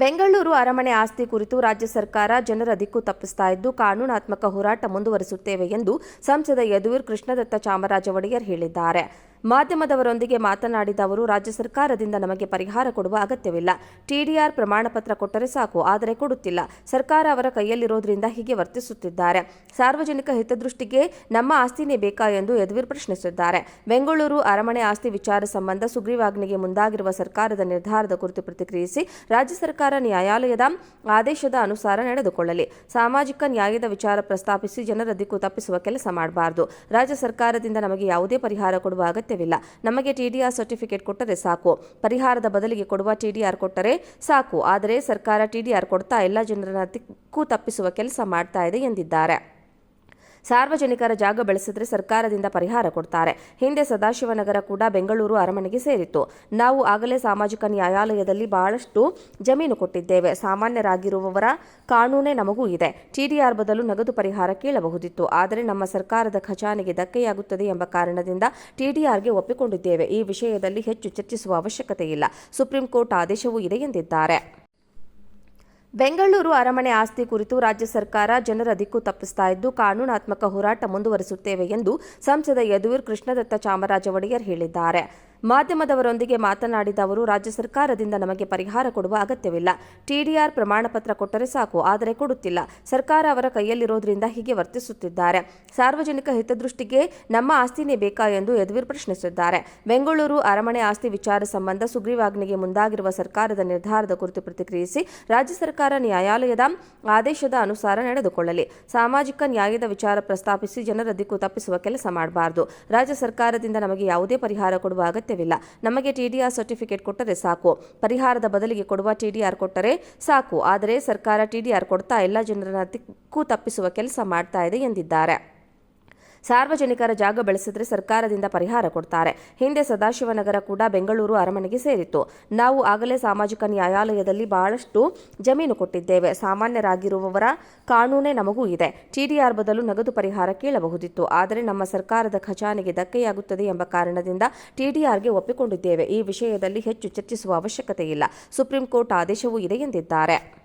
ಬೆಂಗಳೂರು ಅರಮನೆ ಆಸ್ತಿ ಕುರಿತು ರಾಜ್ಯ ಸರ್ಕಾರ ಜನರ ದಿಕ್ಕು ತಪ್ಪಿಸ್ತಾ ಇದ್ದು, ಕಾನೂನಾತ್ಮಕ ಹೋರಾಟ ಮುಂದುವರಿಸುತ್ತೇವೆ ಎಂದು ಸಂಸದ ಯದುವೀರ್ ಕೃಷ್ಣದತ್ತ ಚಾಮರಾಜ ಒಡೆಯರ್ ಹೇಳಿದ್ದಾರೆ. ಮಾಧ್ಯಮದವರೊಂದಿಗೆ ಮಾತನಾಡಿದ ಅವರು, ರಾಜ್ಯ ಸರ್ಕಾರದಿಂದ ನಮಗೆ ಪರಿಹಾರ ಕೊಡುವ ಅಗತ್ಯವಿಲ್ಲ. ಟಿಡಿಆರ್ ಪ್ರಮಾಣ ಪತ್ರ ಕೊಟ್ಟರೆ ಸಾಕು, ಆದರೆ ಕೊಡುತ್ತಿಲ್ಲ. ಸರ್ಕಾರ ಅವರ ಕೈಯಲ್ಲಿರೋದ್ರಿಂದ ಹೀಗೆ ವರ್ತಿಸುತ್ತಿದ್ದಾರೆ. ಸಾರ್ವಜನಿಕ ಹಿತದೃಷ್ಟಿಗೆ ನಮ್ಮ ಆಸ್ತಿನೇ ಬೇಕಾ ಎಂದು ಯದುವೀರ್ ಪ್ರಶ್ನಿಸಿದ್ದಾರೆ. ಬೆಂಗಳೂರು ಅರಮನೆ ಆಸ್ತಿ ವಿಚಾರ ಸಂಬಂಧ ಸುಗ್ರೀವಾಜ್ಞೆಗೆ ಮುಂದಾಗಿರುವ ಸರ್ಕಾರದ ನಿರ್ಧಾರದ ಕುರಿತು ಪ್ರತಿಕ್ರಿಯಿಸಿ, ರಾಜ್ಯ ಸರ್ಕಾರ ನ್ಯಾಯಾಲಯದ ಆದೇಶದ ಅನುಸಾರ ನಡೆದುಕೊಳ್ಳಲಿ. ಸಾಮಾಜಿಕ ನ್ಯಾಯದ ವಿಚಾರ ಪ್ರಸ್ತಾಪಿಸಿ ಜನರ ದಿಕ್ಕು ತಪ್ಪಿಸುವ ಕೆಲಸ ಮಾಡಬಾರದು. ರಾಜ್ಯ ಸರ್ಕಾರದಿಂದ ನಮಗೆ ಯಾವುದೇ ಪರಿಹಾರ ಕೊಡುವ ಅಗತ್ಯವಿಲ್ಲ. ನಮಗೆ ಟಿಡಿಆರ್ ಸರ್ಟಿಫಿಕೇಟ್ ಕೊಟ್ಟರೆ ಸಾಕು. ಪರಿಹಾರದ ಬದಲಿಗೆ ಕೊಡುವ ಟಿಡಿಆರ್ ಕೊಟ್ಟರೆ ಸಾಕು. ಆದರೆ ಸರ್ಕಾರ ಟಿಡಿಆರ್ ಕೊಡ್ತಾ ಎಲ್ಲ ಜನರ ದಿಕ್ಕು ತಪ್ಪಿಸುವ ಕೆಲಸ ಮಾಡ್ತಾ ಇದೆ ಎಂದಿದ್ದಾರೆ. ಸಾರ್ವಜನಿಕರ ಜಾಗ ಬೆಳೆಸಿದ್ರೆ ಸರ್ಕಾರದಿಂದ ಪರಿಹಾರ ಕೊಡ್ತಾರೆ. ಹಿಂದೆ ಸದಾಶಿವನಗರ ಕೂಡ ಬೆಂಗಳೂರು ಅರಮನೆಗೆ ಸೇರಿತ್ತು. ನಾವು ಆಗಲೇ ಸಾಮಾಜಿಕ ನ್ಯಾಯಾಲಯದಲ್ಲಿ ಬಹಳಷ್ಟು ಜಮೀನು ಕೊಟ್ಟಿದ್ದೇವೆ. ಸಾಮಾನ್ಯರಾಗಿರುವವರ ಕಾನೂನೇ ನಮಗೂ ಇದೆ. ಟಿಡಿಆರ್ ಬದಲು ನಗದು ಪರಿಹಾರ ಕೇಳಬಹುದಿತ್ತು. ಆದರೆ ನಮ್ಮ ಸರ್ಕಾರದ ಖಜಾನೆಗೆ ಧಕ್ಕೆಯಾಗುತ್ತದೆ ಎಂಬ ಕಾರಣದಿಂದ ಟಿಡಿಆರ್ಗೆ ಒಪ್ಪಿಕೊಂಡಿದ್ದೇವೆ. ಈ ವಿಷಯದಲ್ಲಿ ಹೆಚ್ಚು ಚರ್ಚಿಸುವ ಅವಶ್ಯಕತೆ ಇಲ್ಲ ಸುಪ್ರೀಂ ಕೋರ್ಟ್ ಆದೇಶವೂ ಇದೆ ಎಂದಿದ್ದಾರೆ. ಬೆಂಗಳೂರು ಅರಮನೆ ಆಸ್ತಿ ಕುರಿತು ರಾಜ್ಯ ಸರ್ಕಾರ ಜನರ ದಿಕ್ಕು ತಪ್ಪಿಸ್ತಾ ಇದ್ದು, ಕಾನೂನಾತ್ಮಕ ಹೋರಾಟ ಮುಂದುವರಿಸುತ್ತೇವೆ ಎಂದು ಸಂಸದ ಯದುವೀರ್ ಕೃಷ್ಣದತ್ತ ಚಾಮರಾಜ ಒಡೆಯರ್ ಹೇಳಿದ್ದಾರೆ. ಮಾಧ್ಯಮದವರೊಂದಿಗೆ ಮಾತನಾಡಿದ ಅವರು, ರಾಜ್ಯ ಸರ್ಕಾರದಿಂದ ನಮಗೆ ಪರಿಹಾರ ಕೊಡುವ ಅಗತ್ಯವಿಲ್ಲ. ಟಿಡಿಆರ್ ಪ್ರಮಾಣ ಪತ್ರ ಕೊಟ್ಟರೆ ಸಾಕು, ಆದರೆ ಕೊಡುತ್ತಿಲ್ಲ. ಸರ್ಕಾರ ಅವರ ಕೈಯಲ್ಲಿರೋದ್ರಿಂದ ಹೀಗೆ ವರ್ತಿಸುತ್ತಿದ್ದಾರೆ. ಸಾರ್ವಜನಿಕ ಹಿತದೃಷ್ಟಿಗೆ ನಮ್ಮ ಆಸ್ತಿನೇ ಬೇಕಾ ಎಂದು ಯದುವೀರ್ ಪ್ರಶ್ನಿಸಿದ್ದಾರೆ. ಬೆಂಗಳೂರು ಅರಮನೆ ಆಸ್ತಿ ವಿಚಾರ ಸಂಬಂಧ ಸುಗ್ರೀವಾಜ್ಞೆಗೆ ಮುಂದಾಗಿರುವ ಸರ್ಕಾರದ ನಿರ್ಧಾರದ ಕುರಿತು ಪ್ರತಿಕ್ರಿಯಿಸಿ ರಾಜ್ಯ ಸರ್ಕಾರ ನ್ಯಾಯಾಲಯದ ಆದೇಶದ ಅನುಸಾರ ನಡೆದುಕೊಳ್ಳಲಿ. ಸಾಮಾಜಿಕ ನ್ಯಾಯದ ವಿಚಾರ ಪ್ರಸ್ತಾಪಿಸಿ ಜನರ ದಿಕ್ಕು ತಪ್ಪಿಸುವ ಕೆಲಸ ಮಾಡಬಾರದು. ರಾಜ್ಯ ಸರ್ಕಾರದಿಂದ ನಮಗೆ ಯಾವುದೇ ಪರಿಹಾರ ಕೊಡುವ ಅಗತ್ಯವಿಲ್ಲ. ನಮಗೆ ಟಿಡಿಆರ್ ಸರ್ಟಿಫಿಕೇಟ್ ಕೊಟ್ಟರೆ ಸಾಕು. ಪರಿಹಾರದ ಬದಲಿಗೆ ಕೊಡುವ ಟಿಡಿಆರ್ ಕೊಟ್ಟರೆ ಸಾಕು. ಆದರೆ ಸರ್ಕಾರ ಟಿಡಿಆರ್ ಕೊಡ್ತಾ ಎಲ್ಲ ಜನರನ್ನ ದಿಕ್ಕು ತಪ್ಪಿಸುವ ಕೆಲಸ ಮಾಡ್ತಾ ಇದೆ ಎಂದಿದ್ದಾರೆ. ಸಾರ್ವಜನಿಕರ ಜಾಗ ಬೆಳೆಸಿದ್ರೆ ಸರ್ಕಾರದಿಂದ ಪರಿಹಾರ ಕೊಡ್ತಾರೆ. ಹಿಂದೆ ಸದಾಶಿವನಗರ ಕೂಡ ಬೆಂಗಳೂರು ಅರಮನೆಗೆ ಸೇರಿತ್ತು. ನಾವು ಆಗಲೇ ಸಾಮಾಜಿಕ ನ್ಯಾಯಾಲಯದಲ್ಲಿ ಬಹಳಷ್ಟು ಜಮೀನು ಕೊಟ್ಟಿದ್ದೇವೆ. ಸಾಮಾನ್ಯರಾಗಿರುವವರ ಕಾನೂನೇ ನಮಗೂ ಇದೆ. ಟಿಡಿಆರ್ ಬದಲು ನಗದು ಪರಿಹಾರ ಕೇಳಬಹುದಿತ್ತು. ಆದರೆ ನಮ್ಮ ಸರ್ಕಾರದ ಖಜಾನೆಗೆ ಧಕ್ಕೆಯಾಗುತ್ತದೆ ಎಂಬ ಕಾರಣದಿಂದ ಟಿಡಿಆರ್ಗೆ ಒಪ್ಪಿಕೊಂಡಿದ್ದೇವೆ. ಈ ವಿಷಯದಲ್ಲಿ ಹೆಚ್ಚು ಚರ್ಚಿಸುವ ಅವಶ್ಯಕತೆ ಇಲ್ಲ ಸುಪ್ರೀಂ ಕೋರ್ಟ್ ಆದೇಶವೂ ಇದೆ ಎಂದಿದ್ದಾರೆ.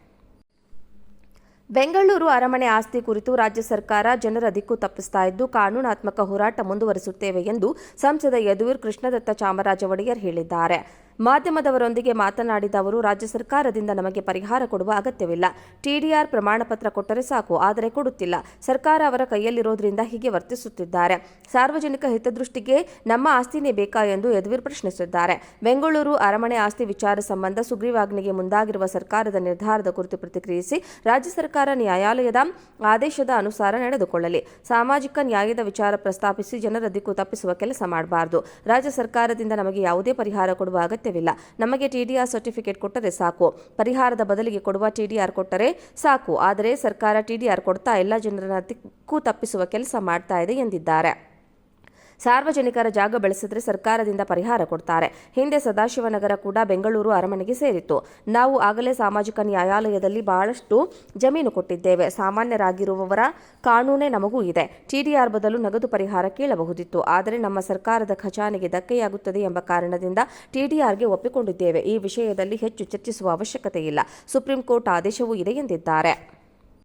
ಬೆಂಗಳೂರು ಅರಮನೆ ಆಸ್ತಿ ಕುರಿತು ರಾಜ್ಯ ಸರ್ಕಾರ ಜನರ ದಿಕ್ಕು ತಪ್ಪಿಸ್ತಾ ಇದ್ದು, ಕಾನೂನಾತ್ಮಕ ಹೋರಾಟ ಮುಂದುವರಿಸುತ್ತೇವೆ ಎಂದು ಸಂಸದ ಯದುವೀರ್ ಕೃಷ್ಣದತ್ತ ಚಾಮರಾಜ ಒಡೆಯರ್ ಹೇಳಿದ್ದಾರೆ. ಮಾಧ್ಯಮದವರೊಂದಿಗೆ ಮಾತನಾಡಿದ ಅವರು, ರಾಜ್ಯ ಸರ್ಕಾರದಿಂದ ನಮಗೆ ಪರಿಹಾರ ಕೊಡುವ ಅಗತ್ಯವಿಲ್ಲ. ಟಿಡಿಆರ್ ಪ್ರಮಾಣ ಪತ್ರ ಕೊಟ್ಟರೆ ಸಾಕು, ಆದರೆ ಕೊಡುತ್ತಿಲ್ಲ. ಸರ್ಕಾರ ಅವರ ಕೈಯಲ್ಲಿರೋದ್ರಿಂದ ಹೀಗೆ ವರ್ತಿಸುತ್ತಿದ್ದಾರೆ. ಸಾರ್ವಜನಿಕ ಹಿತದೃಷ್ಟಿಗೆ ನಮ್ಮ ಆಸ್ತಿನೇ ಬೇಕಾ ಎಂದು ಯದುವೀರ್ ಪ್ರಶ್ನಿಸಿದ್ದಾರೆ. ಬೆಂಗಳೂರು ಅರಮನೆ ಆಸ್ತಿ ವಿಚಾರ ಸಂಬಂಧ ಸುಗ್ರೀವಾಜ್ಞೆಗೆ ಮುಂದಾಗಿರುವ ಸರ್ಕಾರದ ನಿರ್ಧಾರದ ಕುರಿತು ಪ್ರತಿಕ್ರಿಯಿಸಿ, ರಾಜ್ಯ ಸರ್ಕಾರ ನ್ಯಾಯಾಲಯದ ಆದೇಶದ ಅನುಸಾರ ನಡೆದುಕೊಳ್ಳಲಿ. ಸಾಮಾಜಿಕ ನ್ಯಾಯದ ವಿಚಾರ ಪ್ರಸ್ತಾಪಿಸಿ ಜನರ ದಿಕ್ಕು ತಪ್ಪಿಸುವ ಕೆಲಸ ಮಾಡಬಾರದು. ರಾಜ್ಯ ಸರ್ಕಾರದಿಂದ ನಮಗೆ ಯಾವುದೇ ಪರಿಹಾರ ಕೊಡುವ ಅಗತ್ಯವಿಲ್ಲ. ನಮಗೆ ಟಿಡಿಆರ್ ಸರ್ಟಿಫಿಕೇಟ್ ಕೊಟ್ಟರೆ ಸಾಕು. ಪರಿಹಾರದ ಬದಲಿಗೆ ಕೊಡುವ ಟಿಡಿಆರ್ ಕೊಟ್ಟರೆ ಸಾಕು. ಆದರೆ ಸರ್ಕಾರ ಟಿಡಿಆರ್ ಕೊಡ್ತಾ ಎಲ್ಲ ಜನರ ದಿಕ್ಕು ತಪ್ಪಿಸುವ ಕೆಲಸ ಮಾಡ್ತಾ ಇದೆ ಎಂದಿದ್ದಾರೆ. ಸಾರ್ವಜನಿಕರ ಜಾಗ ಬೆಳೆಸಿದ್ರೆ ಸರ್ಕಾರದಿಂದ ಪರಿಹಾರ ಕೊಡ್ತಾರೆ. ಹಿಂದೆ ಸದಾಶಿವನಗರ ಕೂಡ ಬೆಂಗಳೂರು ಅರಮನೆಗೆ ಸೇರಿತ್ತು. ನಾವು ಆಗಲೇ ಸಾಮಾಜಿಕ ನ್ಯಾಯಾಲಯದಲ್ಲಿ ಬಹಳಷ್ಟು ಜಮೀನು ಕೊಟ್ಟಿದ್ದೇವೆ. ಸಾಮಾನ್ಯರಾಗಿರುವವರ ಕಾನೂನೇ ನಮಗೂ ಇದೆ. ಟಿಡಿಆರ್ ಬದಲು ನಗದು ಪರಿಹಾರ ಕೇಳಬಹುದಿತ್ತು. ಆದರೆ ನಮ್ಮ ಸರ್ಕಾರದ ಖಜಾನೆಗೆ ಧಕ್ಕೆಯಾಗುತ್ತದೆ ಎಂಬ ಕಾರಣದಿಂದ ಟಿಡಿಆರ್ಗೆ ಒಪ್ಪಿಕೊಂಡಿದ್ದೇವೆ. ಈ ವಿಷಯದಲ್ಲಿ ಹೆಚ್ಚು ಚರ್ಚಿಸುವ ಅವಶ್ಯಕತೆ ಇಲ್ಲ ಸುಪ್ರೀಂ ಕೋರ್ಟ್ ಆದೇಶವೂ ಇದೆ ಎಂದಿದ್ದಾರೆ.